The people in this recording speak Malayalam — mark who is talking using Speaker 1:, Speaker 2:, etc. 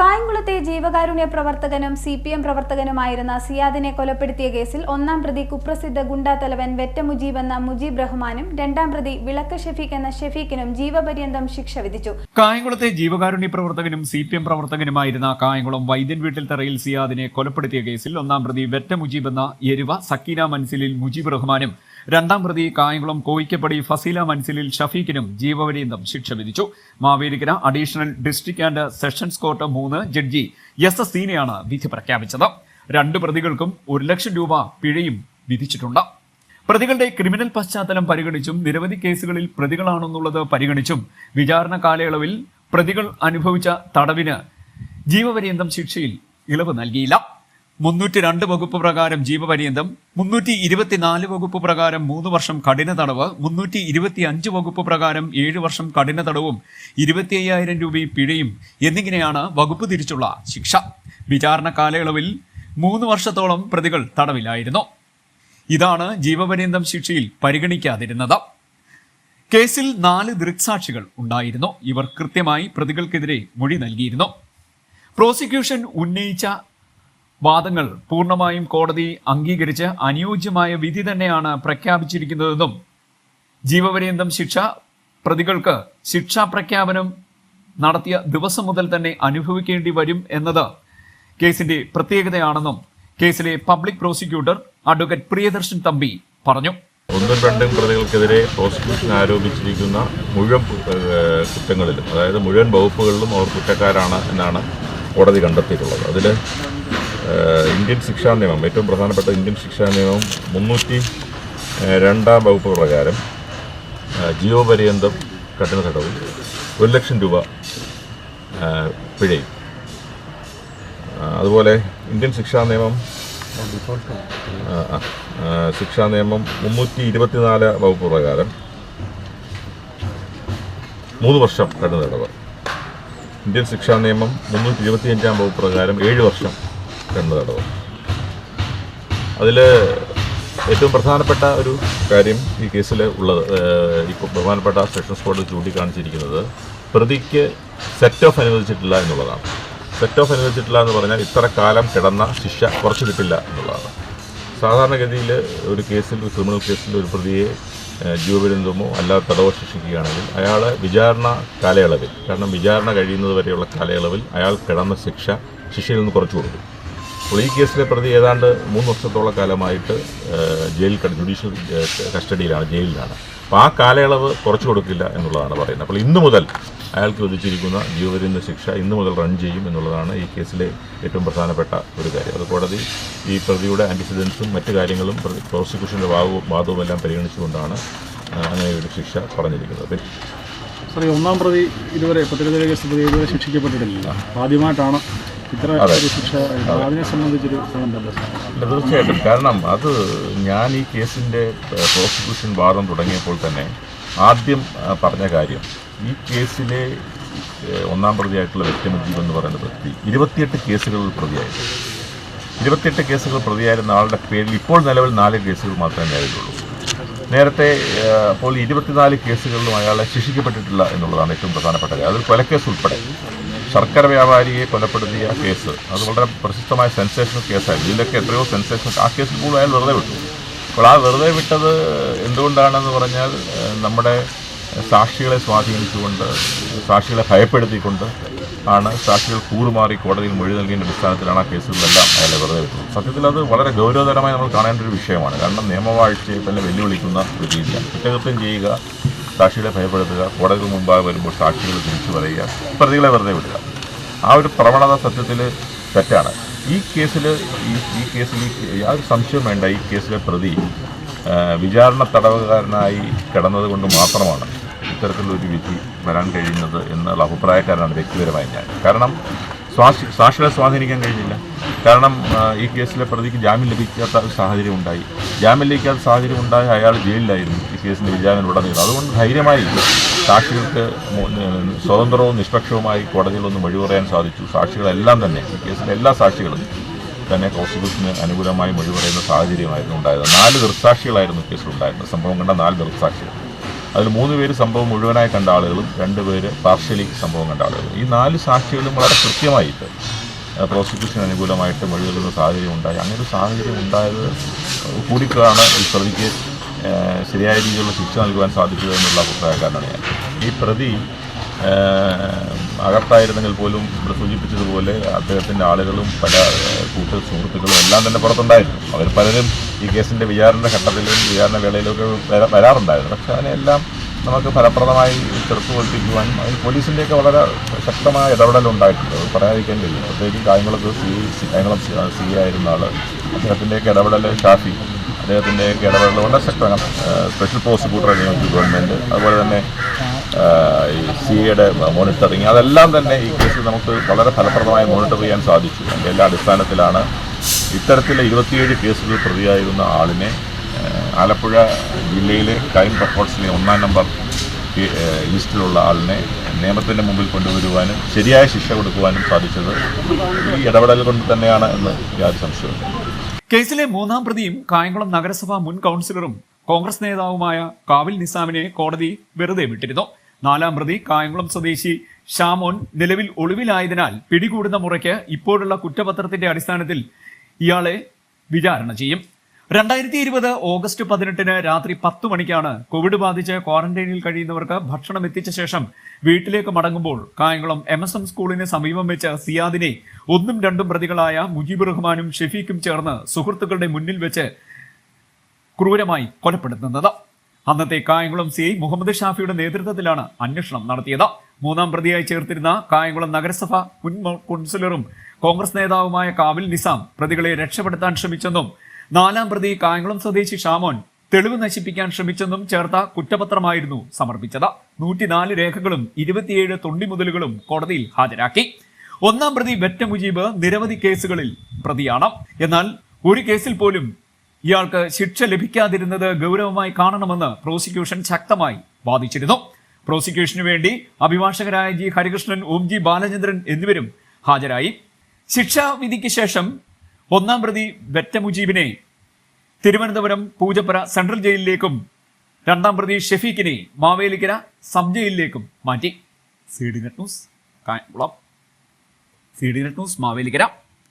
Speaker 1: കായംകുളത്തെ ജീവകാരുണ്യ പ്രവർത്തകനും സി പി എം പ്രവർത്തകനുമായിരുന്ന സിയാദിനെ കൊലപ്പെടുത്തിയ കേസിൽ ഒന്നാം പ്രതി കുപ്രസിദ്ധ ഗുണ്ടാ തലവൻ വെറ്റ മുജീബ് എന്ന മുജീബ് റഹ്മാനും രണ്ടാം പ്രതി വിളക്ക് ഷെഫീഖ് എന്ന ഷെഫീഖിനും ജീവപര്യന്തം ശിക്ഷ വിധിച്ചു.
Speaker 2: കായംകുളത്തെ ജീവകാരുണ്യ പ്രവർത്തകനും സി പി എം പ്രവർത്തകനുമായിരുന്ന കായംകുളം വൈദ്യൻ വീട്ടിൽ തറയിൽ സിയാദിനെ കൊലപ്പെടുത്തിയ കേസിൽ ഒന്നാം പ്രതി വെറ്റ മുജീബ് എന്ന എരുവ സക്കീന മൻസിലിൽ മുജീബ് റഹ്മാനും രണ്ടാം പ്രതി കായംകുളം കോയിക്കപ്പടി ഫസീല മൻസിലിൽ ഷഫീഖിനും ജീവപര്യന്തം ശിക്ഷ വിധിച്ചു. Mavelikkara additional district and sessions court മൂന്ന് ജഡ്ജി എസ് എസ് സീനയാണ് വിധി പ്രഖ്യാപിച്ചത്. രണ്ട് പ്രതികൾക്കും ഒരു ലക്ഷം രൂപ പിഴയും വിധിച്ചിട്ടുണ്ട്. പ്രതികളുടെ ക്രിമിനൽ പശ്ചാത്തലം പരിഗണിച്ചും നിരവധി കേസുകളിൽ പ്രതികളാണെന്നുള്ളത് പരിഗണിച്ചും വിചാരണ കാലയളവിൽ പ്രതികൾ അനുഭവിച്ച തടവിന് ജീവപര്യന്തം ശിക്ഷയിൽ ഇളവ് നൽകിയില്ല. മുന്നൂറ്റി രണ്ട് വകുപ്പ് പ്രകാരം ജീവപര്യന്തം മുന്നൂറ്റി ഇരുപത്തിനാല് വകുപ്പ് പ്രകാരം മൂന്ന് വർഷം കഠിന തടവ് മുന്നൂറ്റി ഇരുപത്തി അഞ്ച് വകുപ്പ് പ്രകാരം ഏഴ് വർഷം കഠിന തടവും ഇരുപത്തി അയ്യായിരം രൂപയും പിഴയും എന്നിങ്ങനെയാണ് വകുപ്പ് തിരിച്ചുള്ള ശിക്ഷ. വിചാരണ കാലയളവിൽ മൂന്ന് വർഷത്തോളം പ്രതികൾ തടവിലായിരുന്നു. ഇതാണ് ജീവപര്യന്തം ശിക്ഷയിൽ പരിഗണിക്കാതിരുന്നത്. കേസിൽ നാല് ദൃക്സാക്ഷികൾ ഉണ്ടായിരുന്നു. ഇവർ കൃത്യമായി പ്രതികൾക്കെതിരെ മൊഴി നൽകിയിരുന്നു. പ്രോസിക്യൂഷൻ ഉന്നയിച്ച വാദങ്ങൾ പൂർണമായും കോടതി അംഗീകരിച്ച് അനുയോജ്യമായ വിധി തന്നെയാണ് പ്രഖ്യാപിച്ചിരിക്കുന്നതെന്നും ജീവപര്യന്തം ശിക്ഷ പ്രതികൾക്ക് ശിക്ഷാ പ്രഖ്യാപനം നടത്തിയ ദിവസം മുതൽ തന്നെ അനുഭവിക്കേണ്ടി വരും എന്നത് കേസിന്റെ പ്രത്യേകതയാണെന്നും കേസിലെ public prosecutor advocate Priyadarshan Thampi പറഞ്ഞു.
Speaker 3: ഒന്നും രണ്ടും പ്രതികൾക്കെതിരെ പ്രോസിക്യൂഷൻ ആരോപിച്ചിരിക്കുന്ന മുഴുവൻ കുറ്റങ്ങളിലും അതായത് മുഴുവൻ വകുപ്പുകളിലും അവർ കുറ്റക്കാരാണ് എന്നാണ് കോടതി കണ്ടെത്തിയിട്ടുള്ളത്. അതിൽ ഇന്ത്യൻ ശിക്ഷാ നിയമം ഏറ്റവും പ്രധാനപ്പെട്ട ഇന്ത്യൻ ശിക്ഷാ നിയമം മുന്നൂറ്റി രണ്ടാം വകുപ്പ് പ്രകാരം ജിയോ ജീവപര്യന്തം കഠിന തടവും ഒരു ലക്ഷം രൂപ പിഴയും. അതുപോലെ ഇന്ത്യൻ ശിക്ഷാ നിയമം ശിക്ഷാ നിയമം മുന്നൂറ്റി ഇരുപത്തിനാല് വകുപ്പ് പ്രകാരം മൂന്ന് വർഷം കഠിന തടവ്. ഇന്ത്യൻ ശിക്ഷാ നിയമം മുന്നൂറ്റി ഇരുപത്തിയഞ്ചാം വകുപ്പ് പ്രകാരം ഏഴ് വർഷം കഠിന തടവ് അതിൽ ഏറ്റവും പ്രധാനപ്പെട്ട ഒരു കാര്യം ഈ കേസിൽ ഉള്ളത് ഇപ്പോൾ ബഹുമാനപ്പെട്ട സെഷൻസ് കോടതി ചൂണ്ടിക്കാണിച്ചിരിക്കുന്നത് പ്രതിക്ക് സെറ്റ് ഓഫ് അനുവദിച്ചിട്ടില്ല എന്നുള്ളതാണ്. സെറ്റ് ഓഫ് അനുവദിച്ചിട്ടില്ല എന്ന് പറഞ്ഞാൽ ഇത്ര കാലം കിടന്ന ശിക്ഷ കുറച്ച് കിട്ടില്ല എന്നുള്ളതാണ്. സാധാരണഗതിയിൽ ഒരു കേസിൽ ഒരു ക്രിമിനൽ കേസിൽ ഒരു പ്രതിയെ ജീവപര്യന്തമോ അല്ലാതെ തടവോ ശിക്ഷിക്കുകയാണെങ്കിൽ അയാൾ വിചാരണ കാലയളവിൽ കാരണം വിചാരണ കഴിയുന്നത് വരെയുള്ള കാലയളവിൽ അയാൾ കിടന്ന ശിക്ഷ ശിക്ഷയിൽ നിന്ന് കുറച്ചു കൊടുക്കും. അപ്പോൾ ഈ കേസിലെ പ്രതി ഏതാണ്ട് മൂന്ന് വർഷത്തോളം കാലമായിട്ട് ജയിൽ ജുഡീഷ്യൽ കസ്റ്റഡിയിലാണ് ജയിലിലാണ്. അപ്പോൾ ആ കാലയളവ് കുറച്ചു കൊടുക്കില്ല എന്നുള്ളതാണ് പറയുന്നത്. അപ്പോൾ ഇന്ന് മുതൽ അയാൾക്ക് വിധിച്ചിരിക്കുന്ന ജീവപര്യന്ത ശിക്ഷ ഇന്ന് മുതൽ റൺ ചെയ്യും എന്നുള്ളതാണ് ഈ കേസിലെ ഏറ്റവും പ്രധാനപ്പെട്ട ഒരു കാര്യം. അത് കോടതി ഈ പ്രതിയുടെ ആന്റിസിഡൻസും മറ്റു കാര്യങ്ങളും പ്രോസിക്യൂഷന്റെ വാദവും വാദവും എല്ലാം പരിഗണിച്ചുകൊണ്ടാണ് അങ്ങനെ ഒരു ശിക്ഷ പറഞ്ഞിരിക്കുന്നത്.
Speaker 4: ഈ ഒന്നാം പ്രതി ഇതുവരെ പത്തിരുപത് കേസ് പ്രതി ഇതുവരെ ശിക്ഷിക്കപ്പെട്ടിട്ടില്ല. ആദ്യമായിട്ടാണ്
Speaker 3: തീർച്ചയായിട്ടും. കാരണം അത് ഞാൻ ഈ കേസിന്റെ പ്രോസിക്യൂഷൻ വാദം തുടങ്ങിയപ്പോൾ തന്നെ ആദ്യം പറഞ്ഞ കാര്യം ഈ കേസിലെ ഒന്നാം പ്രതിയായിട്ടുള്ള വ്യക്തിമുജീബ് എന്ന് പറയുന്ന വ്യക്തി. ഇരുപത്തിയെട്ട് കേസുകളിൽ പ്രതിയായിരുന്നു. ഇരുപത്തിയെട്ട് കേസുകൾ പ്രതിയായിരുന്ന ആളുടെ പേരിൽ ഇപ്പോൾ നിലവിൽ നാല് കേസുകൾ മാത്രമേ നിലവിലുള്ളൂ നേരത്തെ അപ്പോൾ ഇരുപത്തിനാല് കേസുകളിലും അയാളെ ശിക്ഷിക്കപ്പെട്ടിട്ടില്ല എന്നുള്ളതാണ് ഏറ്റവും പ്രധാനപ്പെട്ട കാര്യം. അതിൽ കൊലക്കേസ് ഉൾപ്പെടെ. ശർക്കര വ്യാപാരിയെ കൊലപ്പെടുത്തിയ കേസ്. അത് വളരെ പ്രശസ്തമായ സെൻസേഷണൽ കേസായിരുന്നു. ഇതിലൊക്കെ എത്രയോ സെൻസേഷൻ ആ കേസിൽ പോലും അയാൾ വെറുതെ വിട്ടു. അപ്പോൾ ആ വെറുതെ വിട്ടത് എന്തുകൊണ്ടാണെന്ന് പറഞ്ഞാൽ നമ്മുടെ സാക്ഷികളെ സ്വാധീനിച്ചുകൊണ്ട് സാക്ഷികളെ ഭയപ്പെടുത്തിക്കൊണ്ട് ആണ് സാക്ഷികൾ കൂറുമാറി കോടതിയിൽ മൊഴി നൽകിയതിന്റെ അടിസ്ഥാനത്തിലാണ് ആ കേസുകളെല്ലാം അയാളെ വെറുതെ വിട്ടത്. സത്യത്തിൽ അത് വളരെ ഗൗരവതരമായി നമ്മൾ കാണേണ്ട ഒരു വിഷയമാണ്. കാരണം നിയമവാഴ്ചയെ തന്നെ വെല്ലുവിളിക്കുന്ന ഒരു രീതിയാണ്. കുറ്റകൃത്യം ചെയ്യുക സാക്ഷികളെ ഭയപ്പെടുത്തുക കോടതികൾ മുമ്പാകെ വരുമ്പോൾ സാക്ഷികൾ തിരിച്ചു പറയുക പ്രതികളെ വെറുതെ വിടുക. ആ ഒരു പ്രവണത സത്യത്തിൽ തെറ്റാണ്. ഈ കേസിൽ ഈ ഈ കേസിൽ യാതൊരു സംശയം വേണ്ട. ഈ കേസിലെ പ്രതി വിചാരണ തടവുകാരനായി കിടന്നത് കൊണ്ട് മാത്രമാണ് ഇത്തരത്തിലൊരു വിധി വരാൻ കഴിയുന്നത് എന്നുള്ള അഭിപ്രായക്കാരനാണ് വ്യക്തിപരമായി ഞാൻ. കാരണം സാക്ഷികളെ സ്വാധീനിക്കാൻ കഴിഞ്ഞില്ല. കാരണം ഈ കേസിലെ പ്രതിക്ക് ജാമ്യം ലഭിക്കാത്ത സാഹചര്യം ഉണ്ടായി. ജാമ്യം ലഭിക്കാത്ത സാഹചര്യം ഉണ്ടായ അയാൾ ജയിലിലായിരുന്നു ഈ കേസിന്റെ വിചാരണ ഉടനീളം അതുകൊണ്ട് ധൈര്യമായി സാക്ഷികൾക്ക് സ്വതന്ത്രവും നിഷ്പക്ഷവുമായി കോടതിയിൽ വഴി പറയാൻ സാധിച്ചു. സാക്ഷികളെല്ലാം തന്നെ ഈ കേസിലെ എല്ലാ സാക്ഷികളും തന്നെ പ്രോസിക്യൂഷന് അനുകൂലമായി മൊഴി പറയുന്ന സാഹചര്യമായിരുന്നു ഉണ്ടായത്. നാല് ദൃക്സാക്ഷികളായിരുന്നു കേസിലുണ്ടായിരുന്നത്. സംഭവം കണ്ട നാല് ദൃക്സാക്ഷികൾ. അതിൽ മൂന്ന് പേര് സംഭവം മുഴുവനായി കണ്ട ആളുകളും രണ്ട് പേര് പാർഷ്യലി സംഭവം കണ്ട ആളുകളും. ഈ നാല് സാക്ഷികളും വളരെ കൃത്യമായിട്ട് പ്രോസിക്യൂഷൻ അനുകൂലമായിട്ട് മൊഴി നൽകുന്ന സാഹചര്യം ഉണ്ടായി. അങ്ങനെ ഒരു സാഹചര്യം ഉണ്ടായത് കൂടിക്കാണ് ഈ പ്രതിക്ക് ശരിയായ രീതിയിലുള്ള ശിക്ഷ നൽകുവാൻ സാധിച്ചത് എന്നുള്ള അഭിപ്രായക്കാരനാണ് ഞാൻ. ഈ പ്രതി അകത്തായിരുന്നെങ്കിൽ പോലും ഇവിടെ സൂചിപ്പിച്ചതുപോലെ അദ്ദേഹത്തിന്റെ ആളുകളും പല കൂട്ട സുഹൃത്തുക്കളും എല്ലാം തന്നെ പുറത്തുണ്ടായിരുന്നു. അവർ പലരും ഈ കേസിന്റെ വിചാരണ ഘട്ടത്തിലും വിചാരണ വേളയിലൊക്കെ വര- വരാറുണ്ടായിരുന്നു. പക്ഷെ അതിനെല്ലാം നമുക്ക് ഫലപ്രദമായി ചെറുത്തു തോൽപ്പിക്കുവാനും അതിൽ പോലീസിന്റെയൊക്കെ വളരെ ശക്തമായ ഇടപെടലുണ്ടായിട്ടുണ്ട്. അത് പറയാതിരിക്കാൻ കഴിയും പ്രത്യേകിച്ച് കായംകുളത്ത് സി കായംകുളം സി ആയിരുന്ന ആൾ അദ്ദേഹത്തിന്റെയൊക്കെ ഇടപെടൽ ഷാഫി അദ്ദേഹത്തിന്റെയൊക്കെ ഇടപെടൽ വളരെ ശക്തമാണ്. സ്പെഷ്യൽ പ്രോസിക്യൂട്ടറെ നിയമിച്ചു ഗവൺമെന്റ്. അതുപോലെ തന്നെ ഈ സി എയുടെ മോണിറ്ററിങ് അതെല്ലാം തന്നെ ഈ കേസിൽ നമുക്ക് വളരെ ഫലപ്രദമായി മോണിറ്റർ ചെയ്യാൻ സാധിച്ചു. അതിന്റെ എല്ലാ അടിസ്ഥാനത്തിലാണ് ഇത്തരത്തിലെ ഇരുപത്തിയേഴ് കേസുകൾ പ്രതിയായിരുന്ന ആളിനെ ആലപ്പുഴ ജില്ലയിലെ ക്രൈം റെക്കോർഡ്സിലെ ഒന്നാം നമ്പർ ലിസ്റ്റിലുള്ള ആളിനെ നിയമത്തിന്റെ മുമ്പിൽ കൊണ്ടുവരുവാനും ശരിയായ ശിക്ഷ കൊടുക്കുവാനും സാധിച്ചത് ഈ ഇടപെടൽ കൊണ്ട് തന്നെയാണ് എന്ന് യാതൊരു സംശയമില്ല
Speaker 2: കേസിലെ മൂന്നാം പ്രതിയും കായംകുളം നഗരസഭാ മുൻ കൗൺസിലറും കോൺഗ്രസ് നേതാവുമായ കാവിൽ നിസാമിനെ കോടതി വെറുതെ വിട്ടിരുന്നു. നാലാം പ്രതി കായംകുളം സ്വദേശി ഷാമോൻ നിലവിൽ ഒളിവിലായതിനാൽ പിടികൂടുന്ന മുറയ്ക്ക് ഇപ്പോഴുള്ള കുറ്റപത്രത്തിന്റെ അടിസ്ഥാനത്തിൽ ഇയാളെ വിചാരണ ചെയ്യും. രണ്ടായിരത്തി ഇരുപത് ഓഗസ്റ്റ് പതിനെട്ടിന് രാത്രി പത്തു മണിക്കാണ് കോവിഡ് ബാധിച്ച് ക്വാറന്റൈനിൽ കഴിയുന്നവർക്ക് ഭക്ഷണം എത്തിച്ച ശേഷം വീട്ടിലേക്ക് മടങ്ങുമ്പോൾ കായംകുളം എം എസ് എം സ്കൂളിന് സമീപം വെച്ച സിയാദിനെ ഒന്നും രണ്ടും പ്രതികളായ മുജീബ് റഹ്മാനും ഷെഫീഖും ചേർന്ന് സുഹൃത്തുക്കളുടെ മുന്നിൽ വെച്ച് ക്രൂരമായി കൊലപ്പെടുത്തുന്നത്. അന്നത്തെ കായംകുളം സി ഐ മുഹമ്മദ് ഷാഫിയുടെ നേതൃത്വത്തിലാണ് അന്വേഷണം നടത്തിയത്. മൂന്നാം പ്രതിയായി ചേർത്തിരുന്ന കായംകുളം നഗരസഭ മുൻ കൗൺസിലറും കോൺഗ്രസ് നേതാവുമായ കാവിൽ നിസാം പ്രതികളെ രക്ഷപ്പെടുത്താൻ ശ്രമിച്ചെന്നും നാലാം പ്രതി കായംകുളം സ്വദേശി ഷാമോൻ തെളിവ് നശിപ്പിക്കാൻ ശ്രമിച്ചെന്നും ചേർത്ത കുറ്റപത്രമായിരുന്നു സമർപ്പിച്ചത്. നൂറ്റിനാല് രേഖകളും ഇരുപത്തിയേഴ് തൊണ്ടിമുതലുകളും കോടതിയിൽ ഹാജരാക്കി. ഒന്നാം പ്രതി വെറ്റ മുജീബ് നിരവധി കേസുകളിൽ പ്രതിയാണ്. എന്നാൽ ഒരു കേസിൽ പോലും ഇയാൾക്ക് ശിക്ഷ ലഭിക്കാതിരുന്നത് ഗൗരവമായി കാണണമെന്ന് പ്രോസിക്യൂഷൻ ശക്തമായി വാദിച്ചിരുന്നു. പ്രോസിക്യൂഷനു വേണ്ടി അഭിഭാഷകരായ ജി ഹരികൃഷ്ണൻ ഓം ജി ബാലചന്ദ്രൻ എന്നിവരും ഹാജരായി. ശിക്ഷാ വിധിക്ക് ശേഷം ഒന്നാം പ്രതി വെറ്റ മുജീബിനെ തിരുവനന്തപുരം പൂജപ്പുര സെൻട്രൽ ജയിലിലേക്കും രണ്ടാം പ്രതി ഷെഫീഖിനെ മാവേലിക്കര സബ് ജയിലിലേക്കും മാറ്റി. C D net news C D net news Mavelikkara.